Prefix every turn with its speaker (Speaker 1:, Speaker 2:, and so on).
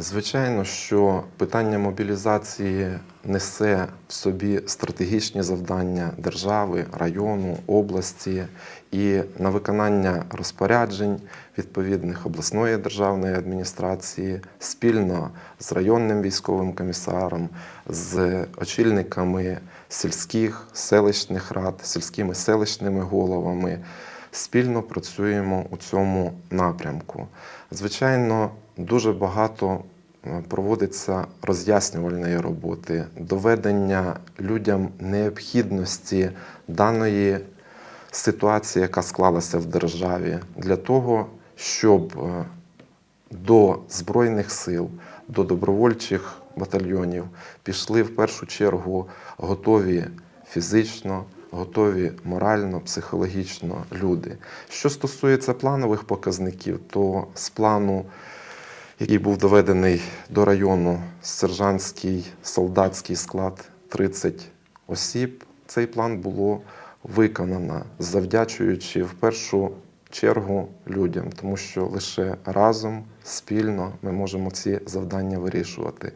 Speaker 1: Звичайно, що питання мобілізації несе в собі стратегічні завдання держави, району, області і на виконання розпоряджень відповідних обласної державної адміністрації спільно з районним військовим комісаром, з очільниками сільських селищних рад, сільськими селищними головами. Спільно працюємо у цьому напрямку. Звичайно, дуже багато е, проводиться роз'яснювальної роботи, доведення людям необхідності даної ситуації, яка склалася в державі, для того, щоб е, до Збройних сил, до добровольчих батальйонів пішли в першу чергу готові фізично, готові морально, психологічно люди. Що стосується планових показників, то з плану, який був доведений до району, сержантський солдатський склад 30 осіб, цей план було виконано, завдячуючи в першу чергу людям, тому що лише разом, спільно ми можемо ці завдання вирішувати.